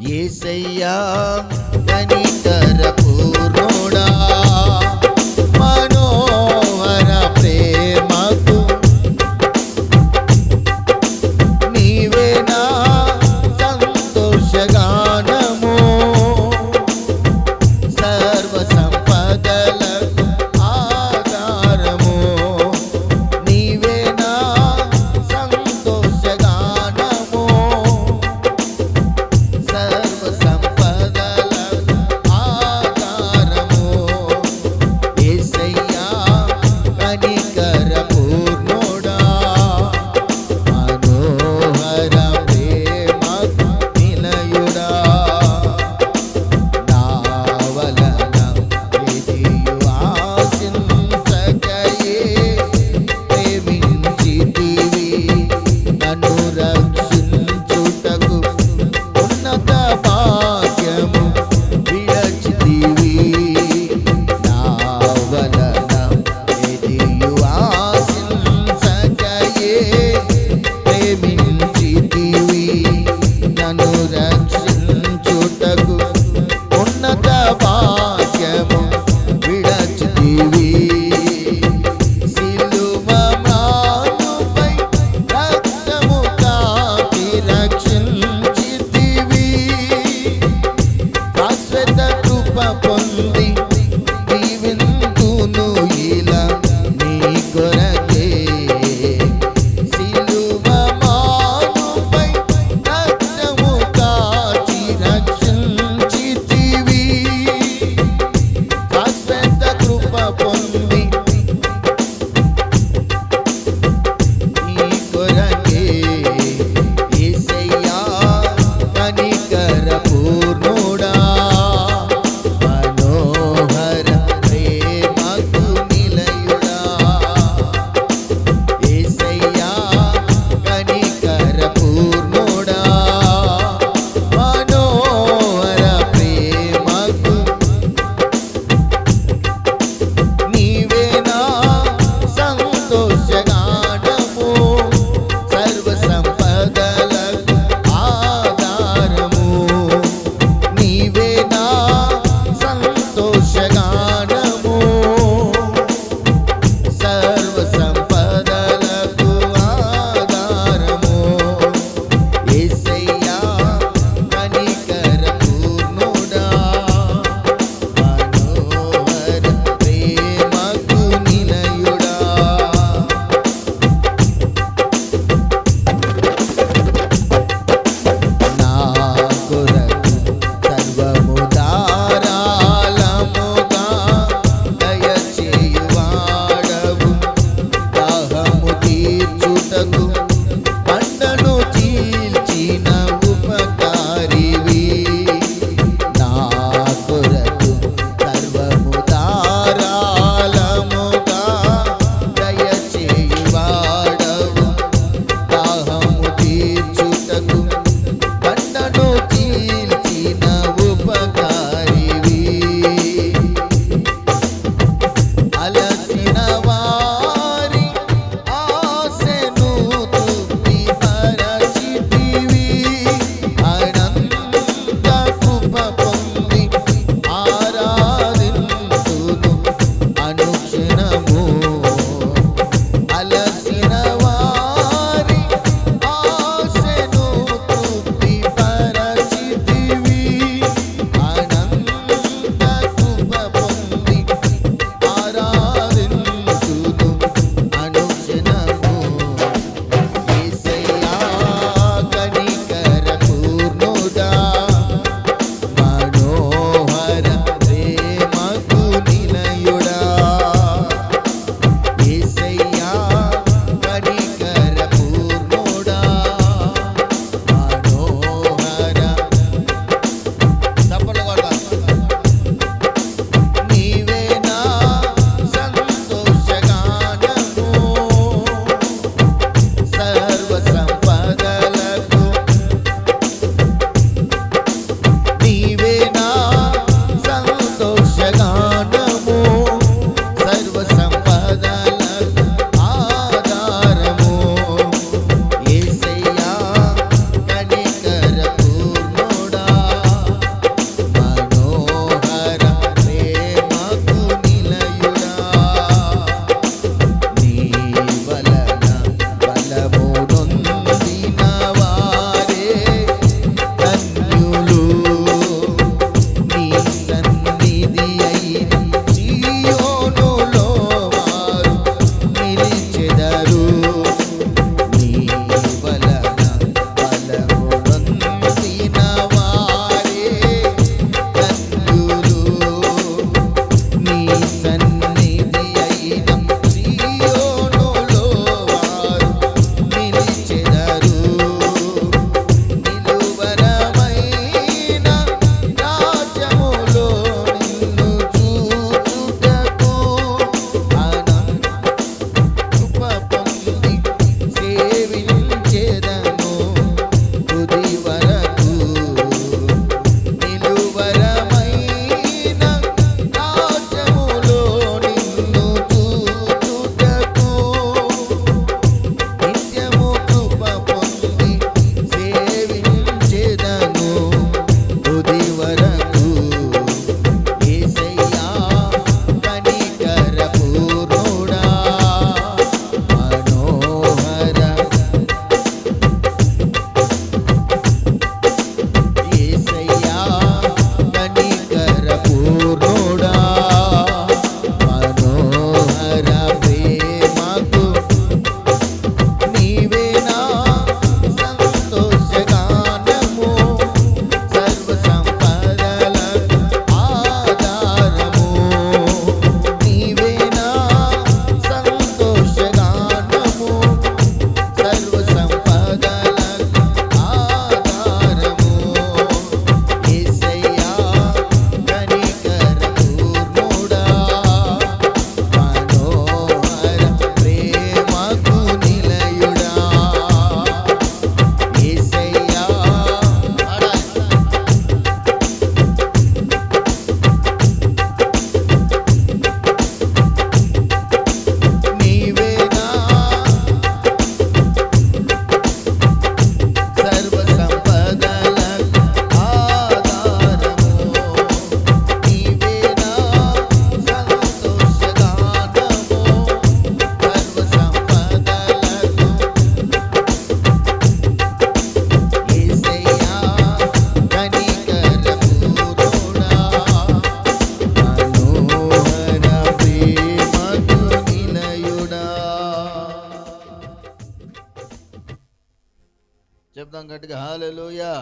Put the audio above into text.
ఏసయ్యా కనికర కృప పొంది దీవింతును ఇలా నీ కొరకే. సిలువ మానుపై రక్తము కాచి రక్షించితివి కాస్త కృప పొంది నీ కొరకే. ఏసయ్యా కనికరపు கட்டுக்கு ஹாலலூயா